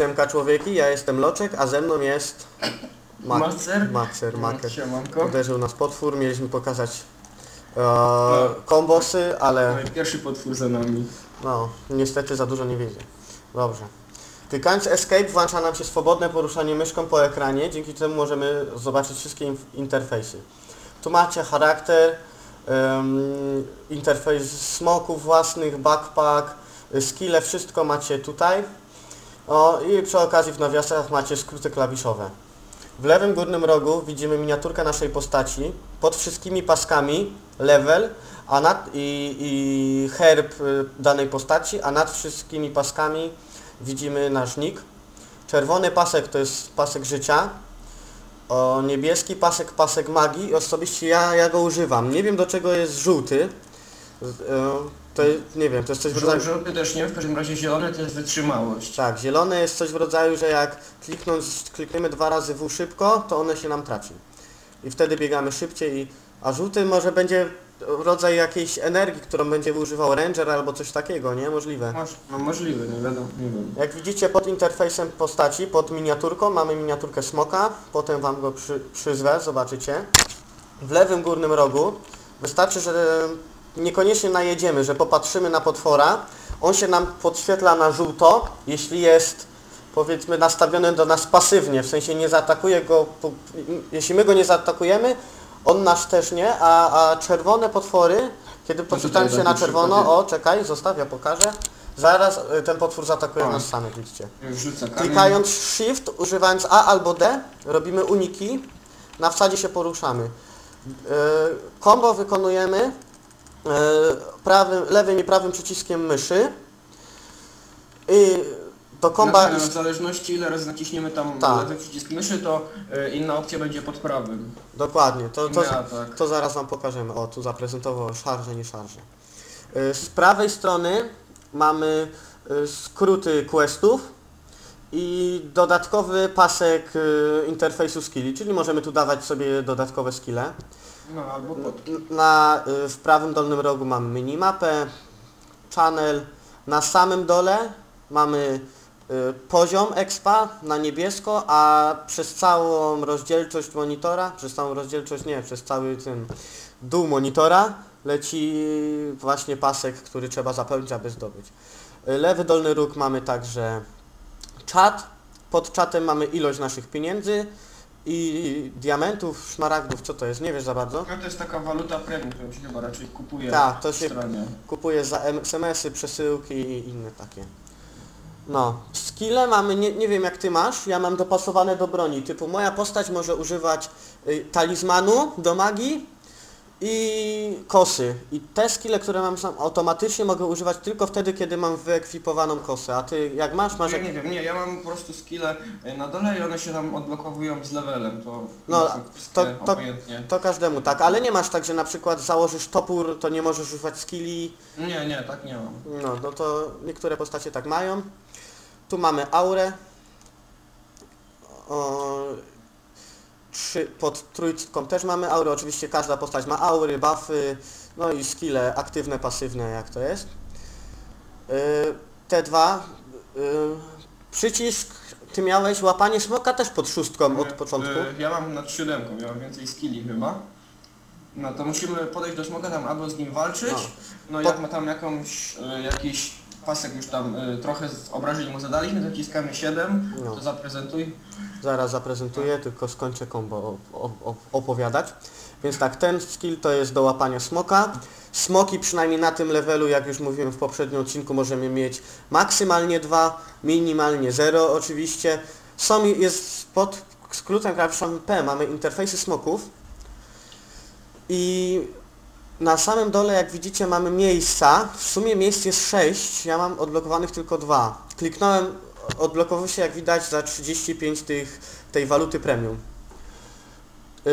Siemka człowieki, ja jestem Loczek, a ze mną jest... Ma- Macer? Macer, Maker. Siemanko. Uderzył nas potwór, mieliśmy pokazać e, kombosy, ale No i Pierwszy potwór za nami. no, niestety za dużo nie wiedzie. Dobrze. Klikając Escape włącza nam się swobodne poruszanie myszką po ekranie, dzięki czemu możemy zobaczyć wszystkie inf- interfejsy. Tu macie charakter, em, interfejs smoków własnych, backpack, y, skille, wszystko macie tutaj. O, I przy okazji w nawiasach macie skróty klawiszowe. W lewym górnym rogu widzimy miniaturkę naszej postaci, pod wszystkimi paskami level a nad, i, i herb y, danej postaci, a nad wszystkimi paskami widzimy nasz nick. Czerwony pasek to jest pasek życia, o, niebieski pasek, pasek magii osobiście ja, ja go używam. Nie wiem do czego jest żółty. Y, To nie wiem, to jest coś w rodzaju... Żółty też nie, w każdym razie zielony to jest wytrzymałość. Tak, zielone jest coś w rodzaju, że jak kliknąć, klikniemy dwa razy w szybko, to one się nam traci. I wtedy biegamy szybciej, i, a żółty może będzie rodzaj jakiejś energii, którą będzie używał ranger albo coś takiego, nie? Możliwe. Moż, no możliwe, nie wiadomo, nie wiem. Jak widzicie pod interfejsem postaci, pod miniaturką mamy miniaturkę smoka, potem wam go przy, przyzwę, zobaczycie. W lewym górnym rogu wystarczy, że niekoniecznie najedziemy, że popatrzymy na potwora, on się nam podświetla na żółto, jeśli jest powiedzmy nastawiony do nas pasywnie, w sensie nie zaatakuje go, jeśli my go nie zaatakujemy, on nas też nie, a, a czerwone potwory, kiedy tutaj się na czerwono, o czekaj, zostaw, ja pokażę, zaraz y, ten potwór zaatakuje O. nas samych, widzicie. Klikając Shift, używając A albo D, robimy uniki, na wsadzie się poruszamy. Yy, Combo wykonujemy prawym, lewym i prawym przyciskiem myszy. I do komba... Znaczy, w zależności ile razy naciśniemy tam Tak. lewy przycisk myszy, to y, inna opcja będzie pod prawym. Dokładnie, to, to, Inny atak. to zaraz Wam pokażemy. O, tu zaprezentował szarże, nie szarże. Yy, Z prawej strony mamy skróty questów i dodatkowy pasek interfejsu skilli, czyli możemy tu dawać sobie dodatkowe skille. No albo pod. Na, y, w prawym dolnym rogu mamy minimapę, channel, na samym dole mamy y, poziom expa na niebiesko, a przez całą rozdzielczość monitora, przez całą rozdzielczość, nie, przez cały ten dół monitora leci właśnie pasek, który trzeba zapełnić, aby zdobyć. Y, Lewy dolny róg mamy także czat, pod czatem mamy ilość naszych pieniędzy i diamentów, szmaragdów, co to jest, nie wiesz za bardzo. No to jest taka waluta premium, którą się chyba raczej kupuje Tak, to się- stronie. Kupuję za SMS-y, przesyłki i inne takie. No, skille mamy, nie, nie wiem jak ty masz, ja mam dopasowane do broni, typu moja postać może używać y, talizmanu do magii i kosy. I te skille, które mam sam automatycznie mogę używać tylko wtedy, kiedy mam wyekwipowaną kosę. A ty jak masz, masz Ja jak... nie wiem, nie, ja mam po prostu skille y, na dole i one się tam odblokowują z levelem, to No, to- to- obojętnie. To każdemu tak, ale nie masz tak, że na przykład założysz topór, to nie możesz używać skilli. Nie, nie, tak nie mam. No, no to niektóre postacie tak mają. Tu mamy aurę. O, pod trójką też mamy aurę. Oczywiście każda postać ma aury, buffy, no i skille aktywne, pasywne, jak to jest. Yy, te dwa. Yy, przycisk, ty miałeś łapanie smoka też pod szóstką od początku. y, Ja mam nad siódemką, ja mam więcej skilli chyba. No to musimy podejść do smoka tam albo z nim walczyć, No. no, Po- jak ma tam jakąś, y, jakiś pasek już tam y, trochę z obrażeń mu zadaliśmy, to wciskamy 7, No. to zaprezentuj. Zaraz zaprezentuję, tylko skończę kombo op- op- opowiadać. Więc tak, ten skill to jest do łapania smoka. Smoki przynajmniej na tym levelu, jak już mówiłem w poprzednim odcinku, możemy mieć maksymalnie dwa, minimalnie 0 oczywiście. Są, jest pod skrótem klawiszowym P, mamy interfejsy smoków. I na samym dole, jak widzicie, mamy miejsca. W sumie miejsc jest 6, ja mam odblokowanych tylko dwa. Kliknąłem, odblokował się jak widać za 35 tych, tej waluty premium. Y,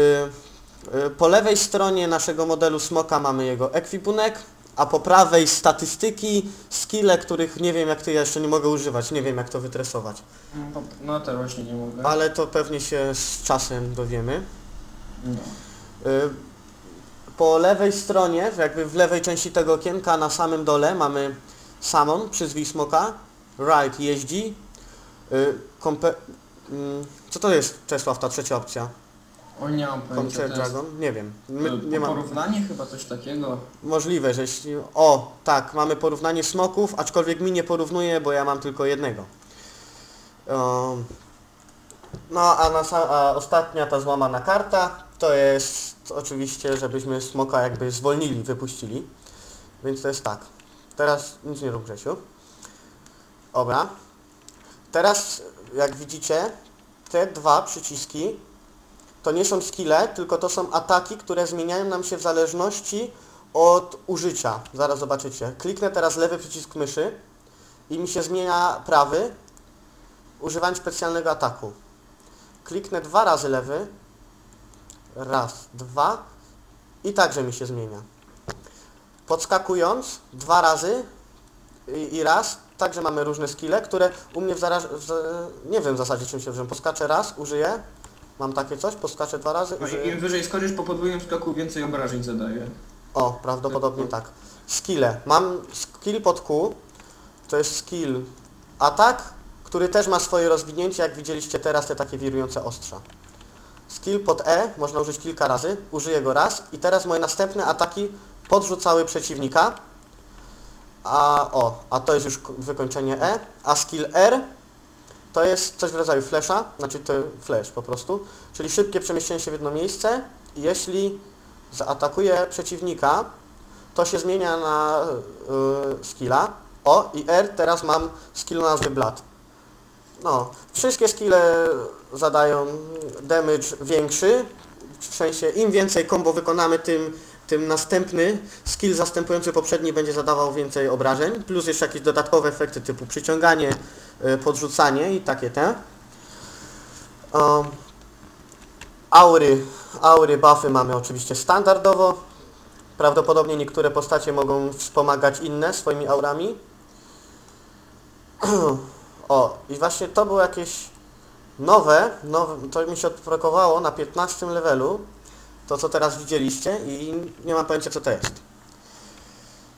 y, po lewej stronie naszego modelu smoka mamy jego ekwipunek, a po prawej statystyki, skille, których nie wiem jak ty ja jeszcze nie mogę używać, nie wiem jak to wytresować. No, no to właśnie nie mogę. Ale to pewnie się z czasem dowiemy. No. Y, Po lewej stronie, jakby w lewej części tego okienka na samym dole mamy Samon, przyzwij smoka, Ride jeździ, Y, kompe... mm, Co to jest, Czesław, ta trzecia opcja? O nie mam pojęcia. Conquer to jest, Dragon? Nie wiem. My, e, nie mam... Porównanie chyba coś takiego. Możliwe, że jeśli... O, tak, mamy porównanie smoków, aczkolwiek mi nie porównuje, bo ja mam tylko jednego. Um, no, a, a ostatnia ta złamana karta to jest oczywiście, żebyśmy smoka jakby zwolnili, wypuścili. Więc to jest tak. Teraz nic nie rób Grzesiu. Dobra. Teraz, jak widzicie, te dwa przyciski to nie są skille, tylko to są ataki, które zmieniają nam się w zależności od użycia. Zaraz zobaczycie. Kliknę teraz lewy przycisk myszy i mi się zmienia prawy, używając specjalnego ataku. Kliknę dwa razy lewy, raz, dwa i także mi się zmienia. Podskakując dwa razy i, i raz, także mamy różne skille, które u mnie w, zaraż, nie wiem w zasadzie czym się używam. Podskaczę raz, użyję, mam takie coś, podskaczę dwa razy, No użyję. im wyżej skoczysz po podwójnym skoku, więcej obrażeń zadaje. O, prawdopodobnie tak. Skille. Mam skill pod Q, to jest skill atak, który też ma swoje rozwinięcie, jak widzieliście teraz te takie wirujące ostrza. Skill pod E można użyć kilka razy, użyję go raz i teraz moje następne ataki podrzucały przeciwnika. A o, a to jest już ko- wykończenie E, a skill R to jest coś w rodzaju flasha, znaczy to flash po prostu, czyli szybkie przemieszczenie się w jedno miejsce jeśli zaatakuję przeciwnika, to się zmienia na y, skilla. O, i R teraz mam skill o nazwie Blood. No, wszystkie skille zadają damage większy, w sensie im więcej combo wykonamy, tym, tym następny skill zastępujący poprzedni będzie zadawał więcej obrażeń, plus jeszcze jakieś dodatkowe efekty typu przyciąganie, y, podrzucanie i takie te. Um, aury, aury, buffy mamy oczywiście standardowo. Prawdopodobnie niektóre postacie mogą wspomagać inne swoimi aurami. I właśnie to było jakieś nowe, nowe, to mi się odprokowało na 15 levelu, to co teraz widzieliście i nie mam pojęcia co to jest.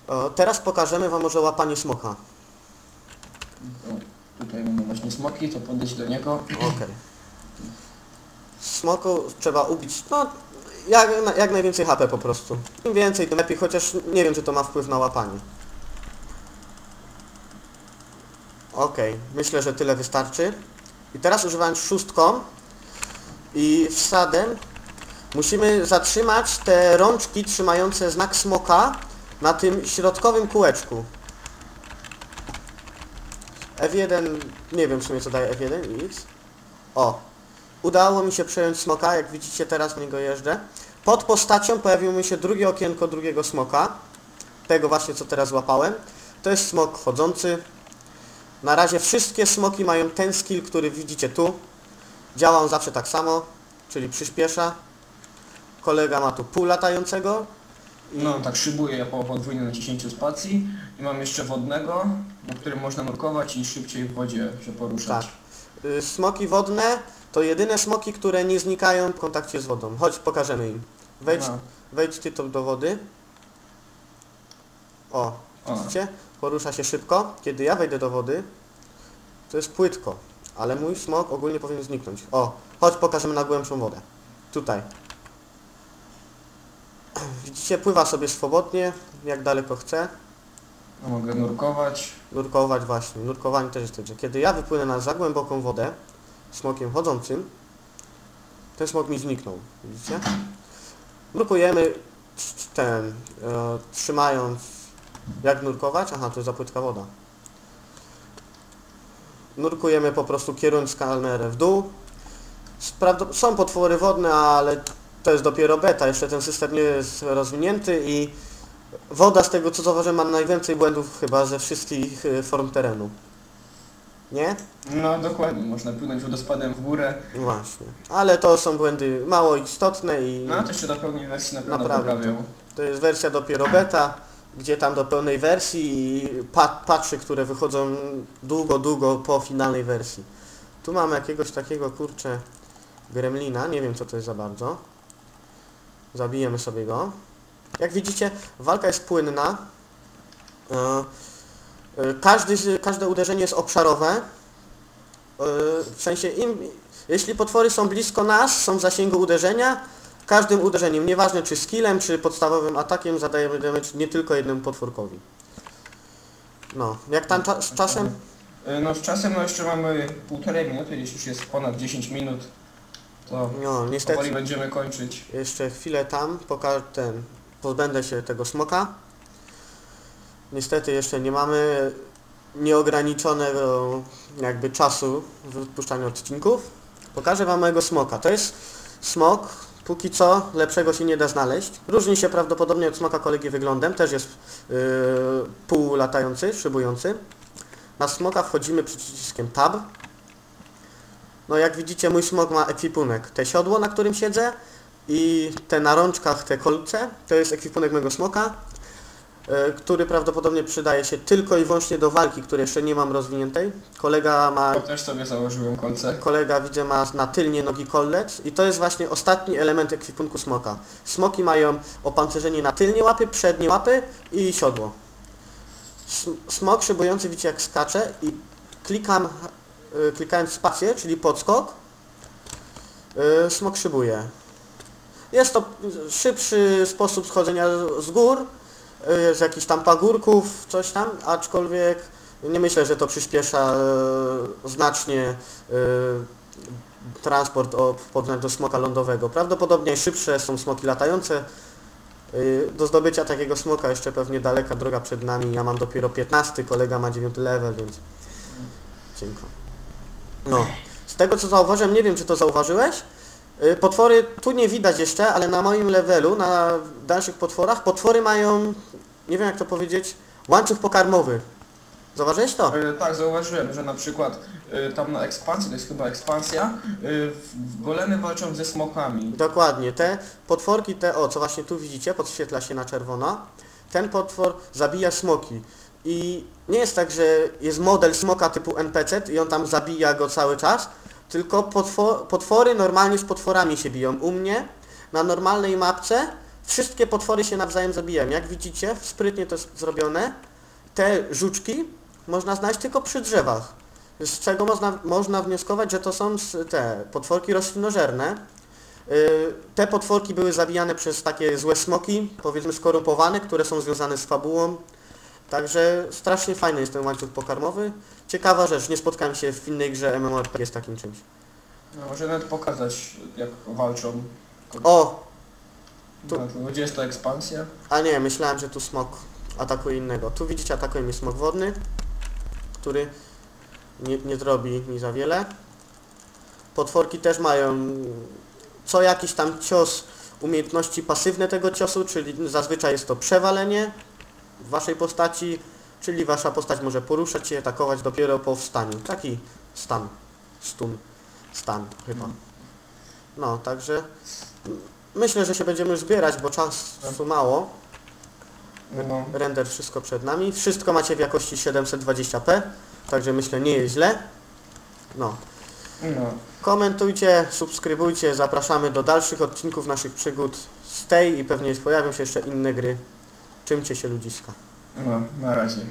O, teraz pokażemy Wam może łapanie smoka. O, tutaj mamy właśnie smoki, to podejść do niego. Okej. Smoku trzeba ubić, no jak, jak najwięcej HP po prostu. Im więcej, tym lepiej, chociaż nie wiem czy to ma wpływ na łapanie. Okej, myślę, że tyle wystarczy. I teraz używając szóstką i wsadem musimy zatrzymać te rączki trzymające znak smoka na tym środkowym kółeczku. F1, nie wiem w sumie co daje F1 i X. O, udało mi się przejąć smoka, jak widzicie teraz na niego jeżdżę. Pod postacią pojawiło mi się drugie okienko drugiego smoka. Tego właśnie co teraz złapałem. To jest smok chodzący. Na razie wszystkie smoki mają ten skill, który widzicie tu. Działa on zawsze tak samo, czyli przyspiesza. Kolega ma tu pół latającego. No tak szybuję po podwójnym naciśnięciu spacji. I mam jeszcze wodnego, na którym można nurkować i szybciej w wodzie się poruszać. Tak. Y, Smoki wodne to jedyne smoki, które nie znikają w kontakcie z wodą. Chodź, pokażemy im. Wejdź, No. wejdź ty to do wody. O. widzicie? Porusza się szybko. Kiedy ja wejdę do wody, to jest płytko. Ale mój smok ogólnie powinien zniknąć. O, chodź pokażemy na głębszą wodę. Tutaj. Widzicie, pływa sobie swobodnie, jak daleko chce. No, mogę nurkować. Nurkować właśnie. Nurkowanie też jest że kiedy ja wypłynę na za głęboką wodę smokiem chodzącym, ten smok mi zniknął. Widzicie? Nurkujemy ten, e, trzymając jak nurkować? Aha, to jest za płytka woda. Nurkujemy po prostu kierując kamerę w dół. Sprawdo- są potwory wodne, ale to jest dopiero beta, jeszcze ten system nie jest rozwinięty i Woda z tego co zauważyłem ma najwięcej błędów chyba ze wszystkich y, form terenu. Nie? No dokładnie, można płynąć wodospadem w górę. Właśnie. Ale to są błędy mało istotne i No to jeszcze do pełnej wersji na pewno Naprawdę. poprawią. to jest wersja dopiero beta, gdzie tam do pełnej wersji i pa patchy, które wychodzą długo, długo po finalnej wersji. Tu mamy jakiegoś takiego kurczę gremlina, nie wiem co to jest za bardzo. Zabijemy sobie go. Jak widzicie, walka jest płynna. E, e, Każdy, każde uderzenie jest obszarowe. w sensie im, jeśli potwory są blisko nas, są w zasięgu uderzenia, każdym uderzeniem, nieważne czy skillem, czy podstawowym atakiem zadajemy damage nie tylko jednemu potworkowi. No, jak tam cza z czasem? Y, No z czasem no jeszcze mamy półtorej minuty, jeśli już jest ponad 10 minut, to No, powoli niestety. będziemy kończyć. Jeszcze chwilę tam, poka ten, pozbędę się tego smoka. Niestety jeszcze nie mamy nieograniczonego jakby czasu w wypuszczaniu odcinków. Pokażę wam mojego smoka. To jest smok, póki co lepszego się nie da znaleźć. Różni się prawdopodobnie od smoka kolegi wyglądem, też jest yy, półlatający, szybujący. Na smoka wchodzimy przyciskiem tab. No jak widzicie mój smok ma ekwipunek. Te siodło, na którym siedzę i te na rączkach, te kolce, to jest ekwipunek mego smoka, który prawdopodobnie przydaje się tylko i wyłącznie do walki, której jeszcze nie mam rozwiniętej. Kolega ma, To też sobie założyłem kolce. kolega widzę ma na tylnie nogi kolec i to jest właśnie ostatni element ekwipunku smoka. Smoki mają opancerzenie na tylnie łapy, przednie łapy i siodło. Sm- Smok szybujący widzicie jak skacze i klikam, y, klikając spację, czyli podskok, y, smok szybuje. Jest to szybszy sposób schodzenia z gór, z jakichś tam pagórków, coś tam, aczkolwiek nie myślę, że to przyspiesza y, znacznie y, transport o, do smoka lądowego. Prawdopodobnie szybsze są smoki latające. Y, Do zdobycia takiego smoka jeszcze pewnie daleka droga przed nami. Ja mam dopiero 15, kolega ma 9 level, więc cienko. No, z tego co zauważyłem, nie wiem czy to zauważyłeś, y, potwory tu nie widać jeszcze, ale na moim levelu, na dalszych potworach, potwory mają, nie wiem jak to powiedzieć, łańcuch pokarmowy. Zauważyłeś to? E, Tak, zauważyłem, że na przykład e, tam na ekspansji, to jest chyba ekspansja, e, w- w- golemy walczą ze smokami. Dokładnie, te potworki, te, o co właśnie tu widzicie, podświetla się na czerwono, ten potwór zabija smoki. I nie jest tak, że jest model smoka typu NPC i on tam zabija go cały czas, tylko potwor, potwory normalnie z potworami się biją. U mnie na normalnej mapce wszystkie potwory się nawzajem zabijają. Jak widzicie, sprytnie to jest zrobione. Te żuczki można znaleźć tylko przy drzewach. Z czego można, można wnioskować, że to są te potworki roślinożerne. Y, Te potworki były zabijane przez takie złe smoki, powiedzmy skorumpowane, które są związane z fabułą. Także strasznie fajny jest ten łańcuch pokarmowy. Ciekawa rzecz, nie spotkałem się w innej grze MMORPG z takim czymś. No, może nawet pokazać jak walczą. O! tu- Tu... Gdzie jest ta ekspansja? A nie, myślałem, że tu smok atakuje innego. Tu widzicie, atakuje mnie smok wodny, który nie, nie zrobi mi za wiele. Potworki też mają co jakiś tam cios, umiejętności pasywne tego ciosu, czyli zazwyczaj jest to przewalenie w waszej postaci, czyli wasza postać może poruszać się, atakować dopiero po wstaniu. Taki stan, stun, stan chyba. No, także myślę, że się będziemy już zbierać, bo czasu mało. No, Render wszystko przed nami. Wszystko macie w jakości 720p, także myślę nie jest źle. No. no. Komentujcie, subskrybujcie, zapraszamy do dalszych odcinków naszych przygód z tej i pewnie pojawią się jeszcze inne gry. Czymcie się ludziska. No, na razie.